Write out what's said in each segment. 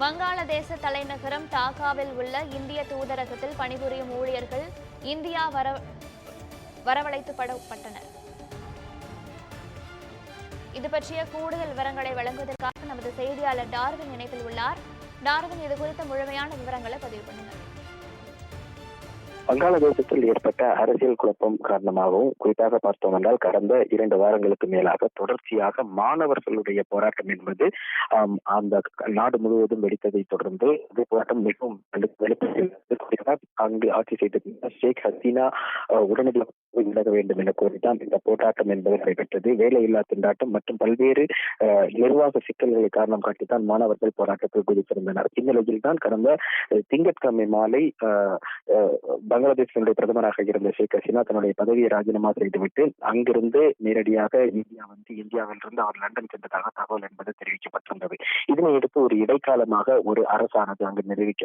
வங்காளதேச தலைநகரம் டாக்காவில் உள்ள இந்திய தூதரகத்தில் பணிபுரியும் ஊழியர்கள் இந்தியா வர வரவழைத்துப்படப்பட்டனர். இது பற்றிய கூடுதல் விவரங்களை வழங்குவதற்காக நமது செய்தியாளர் டார்வின் இணைப்பில் உள்ளார். டார்வின் இது குறித்த முழுமையான விவரங்களை பதிவு பண்ணுங்கள். வங்காளதேசத்தில் ஏற்பட்ட அரசியல் குழப்பம் காரணமாகவும் குறிப்பாக பார்த்தோம் என்றால் கடந்த இரண்டு வாரங்களுக்கு மேலாக தொடர்ச்சியாக மாணவர்களுடைய போராட்டம் என்பது அந்த நாடு முழுவதும் வெடித்ததை தொடர்ந்து இந்த போராட்டம் மிகவும் வெளு- குறிப்பாக அங்கு ஆட்சி செய்திருந்த ஷேக் ஹசீனா உடனடியாக விலக வேண்டும் என கோரிதான் இந்த போராட்டம் என்பது நடைபெற்றது. வேலையில்லா திண்டாட்டம் மற்றும் பல்வேறு நிர்வாக சிக்கல்களை காரணம் காட்டித்தான் மாணவர்கள் போராட்டத்தில் குதித்திருந்தனர் இந்நிலையில் தான் கடந்த திங்கட்கிழமை மாலை பங்களாதேஷனுடைய பிரதமராக இருந்த ஷேக் ஹசீனா தன்னுடைய பதவியை ராஜினாமா செய்துவிட்டு அங்கிருந்து நேரடியாக இந்தியா வந்து இந்தியாவிலிருந்து அவர் லண்டன் சென்றதாக தகவல் என்பது தெரிவிக்கப்பட்டிருந்தது இதனையடுத்து ஒரு இடைக்காலமாக ஒரு அரசானது அங்கு நிறுவிக்க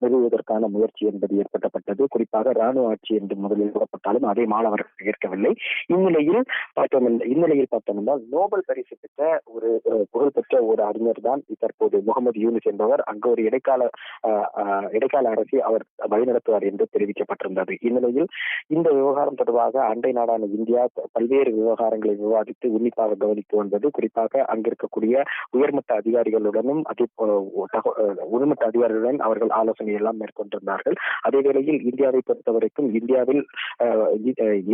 நிறுவுவதற்கான முயற்சி என்பது ஏற்படுத்தப்பட்டது குறிப்பாக ராணுவ ஆட்சி என்று முதலில் கூறப்பட்டாலும் அதை மாணவர்கள் ஏற்கவில்லை. இந்நிலையில் பார்த்தோம் இந்நிலையில் பார்த்தோம் என்றால் நோபல் பரிசு பெற்ற ஒரு புகழ்பெற்ற ஒரு அறிஞர் தான் தற்போது முகமது யூனிஸ் என்பவர். அங்கு ஒரு இடைக்கால இடைக்கால அரசை அவர் வழிநடத்துவார் என்று தெரிவிக்கப்பட்டிருந்தது. இந்நிலையில் இந்த விவகாரம் தொடர்பாக அண்டை நாடான இந்தியா பல்வேறு விவகாரங்களை விவாதித்து உன்னிப்பாக கவனித்து வந்தது. குறிப்பாக அங்கிருக்கக்கூடிய உயர்மட்ட அதிகாரிகளுடனும் அதே உயர்மட்ட அதிகாரிகளுடன் அவர்கள் ஆலோசனை எல்லாம் மேற்கொண்டிருந்தார்கள். அதே அதேவேளையில் இந்தியாவை பொறுத்தவரைக்கும் இந்தியாவில்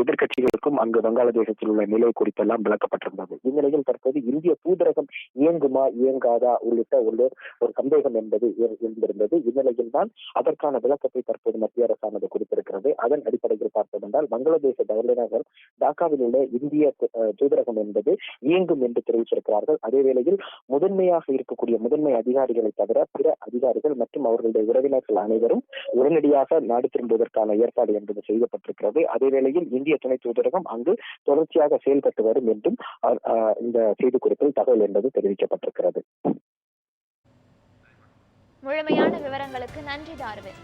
எதிர்கட்சிகளுக்கும் அங்கு வங்காளதேசத்தில் உள்ள நிலை குறித்தெல்லாம் விளக்கப்பட்டிருந்தது. இந்நிலையில் தற்போது இந்திய தூதரகம் இயங்குமா இயங்காதா உள்ளிட்ட ஒரு ஒரு சந்தேகம் என்பது இருந்திருந்தது. இந்நிலையில் தான் அதற்கான விளக்கத்தை தற்போது மத்திய அரசானது கொடுத்திருக்கிறது. அதன் அடிப்படையில் பார்த்தோம் என்றால் தலைநகர் டாக்காவில் உள்ள இந்திய தூதரகம் என்பது இயங்கும் என்று தெரிவித்திருக்கிறார்கள். அதே வேளையில் முதன்மையாக இருக்கக்கூடிய முதன்மை அதிகாரிகளை தவிர பிற அதிகாரிகள் மற்றும் அவர்களுடைய உறவினர்கள் அனைவரும் உடனடியாக நாடு திரும்புவதற்கான ஏற்பாடு என்பது செய்யப்பட்டிருக்கிறது. அதே வேளையில் இந்திய துணை தூதரகம் அங்கு தொடர்ச்சியாக செயல்பட்டு வரும் என்றும் அஹ், அஹ், இந்த செய்திக்குறிப்பில் தகவல் என்பது தெரிவிக்கப்பட்டிருக்கிறது. முழுமையான விவரங்களுக்கு நன்றி டார்வின்